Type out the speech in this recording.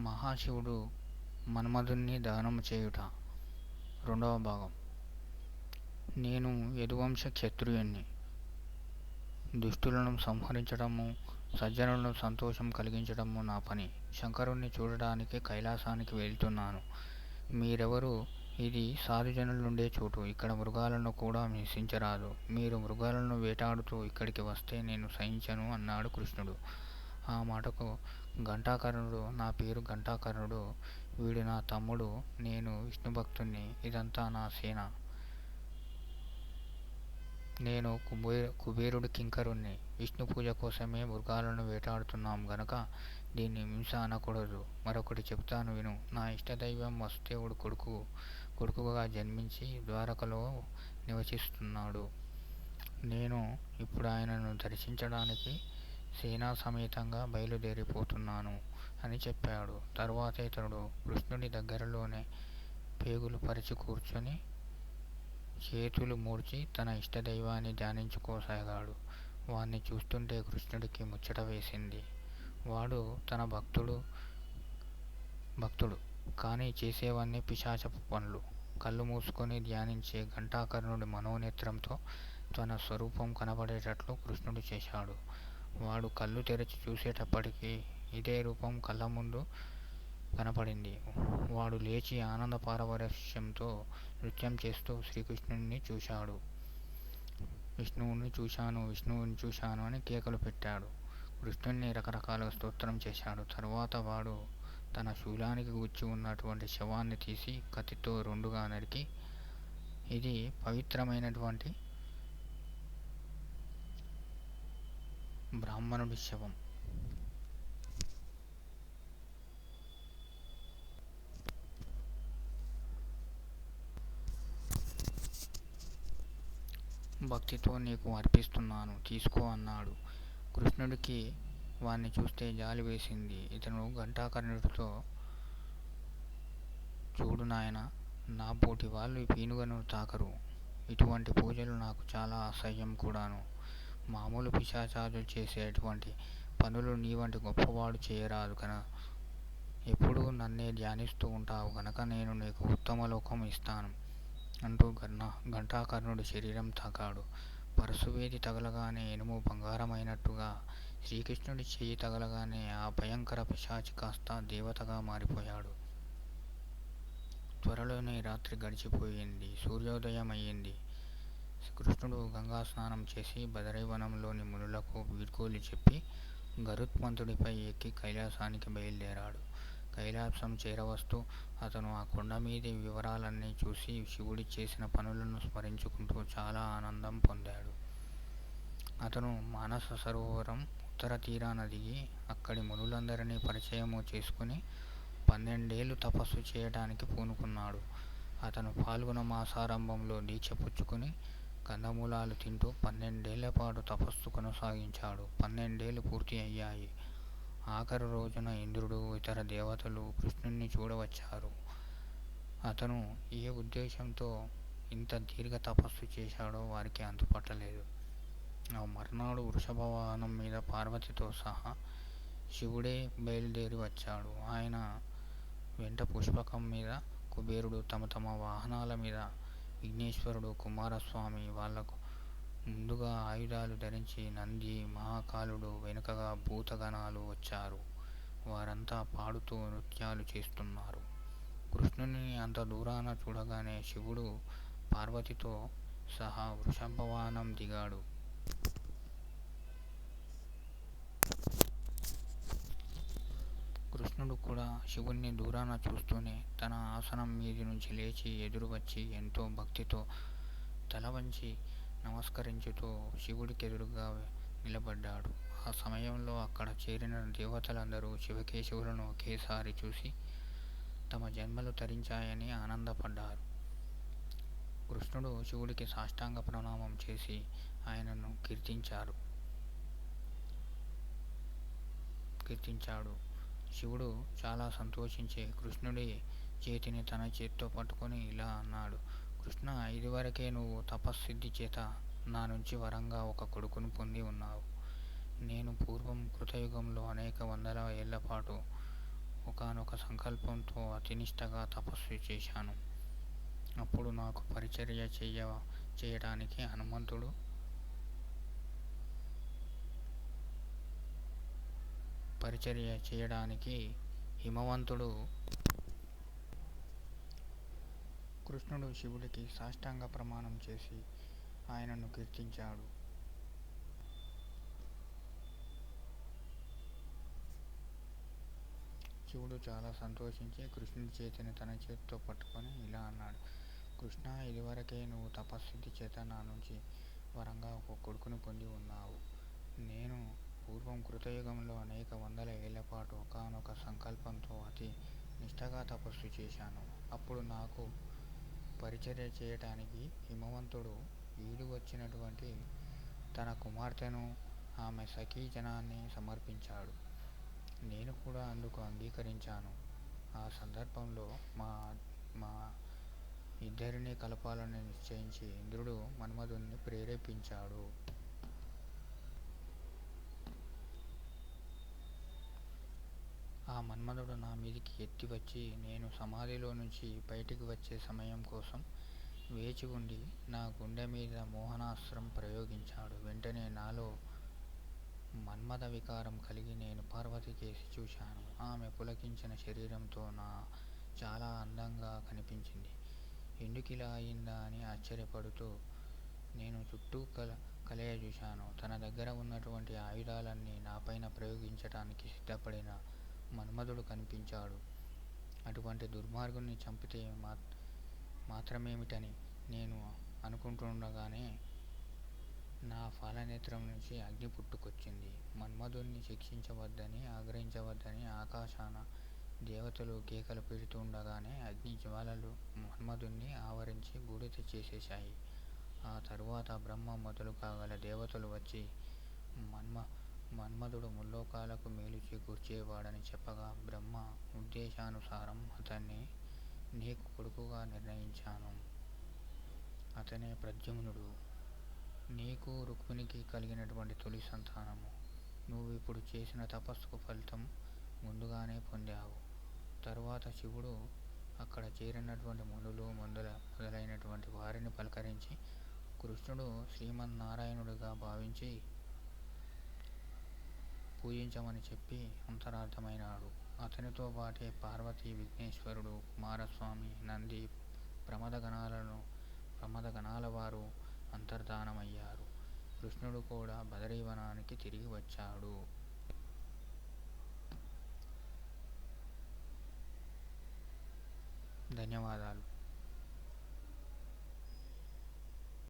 మహాశివుడు మన్మధుణ్ణి దహనం చేయుట. రెండవ భాగం. నేను యదువంశ క్షత్రియుణ్ణి. దుష్టులను సంహరించడము సజ్జనులను సంతోషం కలిగించడము నా పని. శంకరుణ్ణి చూడడానికి కైలాసానికి వెళ్తున్నాను. మీరెవరు? ఇది సాధుజనులుండే చోటు. ఇక్కడ మృగాలను కూడా హింసించరాదు. మీరు మృగాలను వేటాడుతూ ఇక్కడికి వస్తే నేను సహించను అన్నాడు కృష్ణుడు. ఆ మాటకు ఘంటాకర్ణుడు నా పేరు ఘంటాకర్ణుడు వీడు నా తమ్ముడు నేను విష్ణుభక్తుణ్ణి ఇదంతా నా సేన. నేను కుబే కుబేరుడు కింకరుణ్ణి. విష్ణు పూజ కోసమే మృగాలను వేటాడుతున్నాం గనక దీన్ని హింస అనకూడదు. మరొకటి చెప్తాను విను. నా ఇష్టదైవం వసుదేవుడు కొడుకు కొడుకుగా జన్మించి ద్వారకలో నివసిస్తున్నాడు. నేను ఇప్పుడు ఆయనను దర్శించడానికి సేనా సమేతంగా బయలుదేరిపోతున్నాను అని చెప్పాడు. తర్వాత ఇతడు కృష్ణుడి దగ్గరలోనే పేగులు పరిచి కూర్చొని చేతులు మూడ్చి తన ఇష్టదైవాన్ని ధ్యానించుకోసాగాడు. వాణ్ణి చూస్తుంటే కృష్ణుడికి ముచ్చట వేసింది. వాడు తన భక్తుడు భక్తుడు కానీ చేసేవన్నీ పిశాచపు పనులు. కళ్ళు మూసుకొని ధ్యానించే ఘంటాకర్ణుడి మనోనేత్రంతో తన స్వరూపం కనబడేటట్లు కృష్ణుడు చేశాడు. వాడు కళ్ళు తెరచి చూసేటప్పటికీ ఇదే రూపం కళ్ళ ముందు కనపడింది. వాడు లేచి ఆనంద పారవరస్యంతో నృత్యం చేస్తూ శ్రీకృష్ణుడిని చూశాడు. విష్ణువుని చూశాను విష్ణువుని చూశాను అని కేకలు పెట్టాడు. కృష్ణుడిని రకరకాల స్తోత్రం చేశాడు. తర్వాత వాడు తన శూలానికి గుచ్చి ఉన్నటువంటి శవాన్ని తీసి కత్తితో రెండుగా నరికి ఇది పవిత్రమైనటువంటి బ్రాహ్మణుడి శవం. భక్తితో నీకు అర్పిస్తున్నాను. తీసుకో అన్నాడు. కృష్ణుడికి వాణ్ణి చూస్తే జాలి వేసింది. ఇతను ఘంటాకర్ణుడితో చూడు నాయన నా పోటీ వాళ్ళు పీనుగను తాకరు. ఇటువంటి పూజలు నాకు చాలా అసహ్యం కూడాను. మామూలు పిశాచాదులు చేసేటువంటి పనులు నీ వంటి గొప్పవాడు చేయరాదు కన. ఎప్పుడూ నన్నే ధ్యానిస్తూ ఉంటావు కనుక నేను నీకు ఉత్తమ లోకం ఇస్తాను అంటూ గర్ణ ఘంటాకర్ణుడి శరీరం తాకాడు. పరశువేది తగలగానే ఇనుము బంగారమైనట్టుగా శ్రీకృష్ణుడి చెయ్యి తగలగానే ఆ భయంకర పిశాచి కాస్త దేవతగా మారిపోయాడు. త్వరలోనే రాత్రి గడిచిపోయింది. సూర్యోదయం అయ్యింది కృష్ణుడు గంగా స్నానం చేసి బదరీవనంలోని మునులకు వీడ్కోలు చెప్పి గరుత్మంతుడిపై ఎక్కి కైలాసానికి బయలుదేరాడు. కైలాసం చేరవస్తూ అతను ఆ కొండ మీది వివరాలన్నీ చూసి శివుడి చేసిన పనులను స్మరించుకుంటూ చాలా ఆనందం పొందాడు. అతను మానస సరోవరం ఉత్తర తీరాన దిగి అక్కడి మునులందరినీ పరిచయము చేసుకుని పన్నెండేళ్ళు తపస్సు చేయడానికి పూనుకున్నాడు. అతను పాల్గొన మాసారంభంలో దీక్ష పుచ్చుకుని కందమూలాలు తింటూ పన్నెండేళ్ళ పాటు తపస్సు కొనసాగించాడు. పన్నెండేళ్ళు పూర్తి అయ్యాయి. ఆఖరి రోజున ఇంద్రుడు ఇతర దేవతలు కృష్ణుణ్ణి చూడవచ్చారు. అతను ఏ ఉద్దేశంతో ఇంత దీర్ఘ తపస్సు చేశాడో వారికి అంతుపట్టలేదు ఆ మర్నాడు వృషభ వాహనం మీద పార్వతితో సహా శివుడే బయలుదేరి వచ్చాడు. ఆయన వెంట పుష్పకం మీద కుబేరుడు తమ తమ వాహనాల మీద విఘ్నేశ్వరుడు కుమారస్వామి వాళ్ళకు ముందుగా ఆయుధాలు ధరించి నంది మహాకాలుడు వెనుకగా భూతగణాలు వచ్చారు. వారంతా పాడుతూ నృత్యాలు చేస్తున్నారు. కృష్ణుని అంత దూరాన చూడగానే శివుడు పార్వతితో సహా వృషభవానం దిగాడు. కృష్ణుడు కూడా శివుణ్ణి దూరాన చూస్తూనే తన ఆసనం మీది నుంచి లేచి ఎదురు వచ్చి ఎంతో భక్తితో తల వంచి నమస్కరించుతూ శివుడికి ఎదురుగా నిలబడ్డాడు. ఆ సమయంలో అక్కడ చేరిన దేవతలందరూ శివకేశవులను ఒకేసారి చూసి తమ జన్మలు తరించాయని ఆనందపడ్డారు. కృష్ణుడు శివుడికి సాష్టాంగ ప్రణామం చేసి ఆయనను కీర్తించారు కీర్తించాడు. శివుడు చాలా సంతోషించి కృష్ణుడి చేతిని తన చేత్తో పట్టుకొని ఇలా అన్నాడు. కృష్ణ ఇదివరకే నువ్వు తపస్సిద్ధి చేత నా నుంచి వరంగా ఒక కొడుకును పొంది ఉన్నావు. నేను పూర్వం కృతయుగంలో అనేక వందల ఏళ్ళ పాటు ఒకానొక సంకల్పంతో అతినిష్టగా తపస్సు చేశాను. అప్పుడు నాకు పరిచర్య చేయ చేయడానికి హనుమంతుడు పరిచర్య చేయడానికి హిమవంతుడు కృష్ణుడు శివుడికి సాష్టాంగ ప్రమాణం చేసి ఆయనను కీర్తించాడు. శివుడు చాలా సంతోషించి కృష్ణుడి చేతిని తన చేతితో పట్టుకొని ఇలా అన్నాడు కృష్ణ ఇదివరకే నువ్వు తపస్సిద్ధి చేత నా నుంచి వరంగా ఒక కొడుకుని పొంది ఉన్నావు. నేను పూర్వం కృతయుగంలో అనేక వందల ఏళ్ళ పాటు ఒకానొక సంకల్పంతో అతి నిష్టగా తపస్సు చేశాను. అప్పుడు నాకు పరిచర్య చేయటానికి హిమవంతుడు ఈడు వచ్చినటువంటి తన కుమార్తెను ఆమె సఖీ జనాన్ని సమర్పించాడు. నేను కూడా అందుకు అంగీకరించాను. ఆ సందర్భంలో మా మా ఇద్దరిని కలపాలని నిశ్చయించి ఇంద్రుడు మన్మధుని ప్రేరేపించాడు. ఆ మన్మధుడు నా మీదికి ఎత్తి వచ్చి నేను సమాధిలో నుంచి బయటికి వచ్చే సమయం కోసం వేచి ఉండి నా గుండె మీద మోహనాస్త్రం ప్రయోగించాడు. వెంటనే నాలో మన్మథ వికారం కలిగి నేను పార్వతి కేసి చూశాను. ఆమె పులకించిన శరీరంతో నా చాలా అందంగా కనిపించింది. ఎందుకిలా అయిందా అని ఆశ్చర్యపడుతూ నేను చుట్టూ కల కలయ చూశాను. తన దగ్గర ఉన్నటువంటి ఆయుధాలన్నీ నాపైన ప్రయోగించటానికి సిద్ధపడిన మన్మధుడు కనిపించాడు. అటువంటి దుర్మార్గుణ్ణి చంపితే మా మాత్రమేమిటని నేను అనుకుంటుండగానే నా ఫలనేత్రం నుంచి అగ్ని పుట్టుకొచ్చింది. మన్మధుడిని శిక్షించవద్దని ఆగ్రహించవద్దని ఆకాశాన దేవతలు కేకలు పెడుతుండగానే అగ్ని జ్వాలలు మన్మధుణ్ణి ఆవరించి బూడిద చేసేశాయి ఆ తరువాత బ్రహ్మ మొదలు కాగల దేవతలు వచ్చి మన్మ మన్మధుడు ముల్లోకాలకు మేలు చేకూర్చేవాడని చెప్పగా బ్రహ్మ ఉద్దేశానుసారం అతన్ని నీకు కొడుకుగా నిర్ణయించాను. అతనే ప్రద్యుమ్నుడు. నీకు రుక్మిణికి కలిగినటువంటి తొలి సంతానము. నువ్వు ఇప్పుడు చేసిన తపస్సుకు ఫలితం ముందుగానే పొందావు. తరువాత శివుడు అక్కడ చేరినటువంటి మునులు మందుల మొదలైనటువంటి వారిని పలకరించి కృష్ణుడు శ్రీమన్నారాయణుడిగా భావించి పూజించమని చెప్పి అంతరార్థమైనాడు. అతనితో పాటే పార్వతీ విఘ్నేశ్వరుడు కుమారస్వామి నంది ప్రమదగణాలను ప్రమదగణాల వారు అంతర్ధానమయ్యారు. కృష్ణుడు కూడా బదరీవనానికి తిరిగి వచ్చాడు. ధన్యవాదాలు.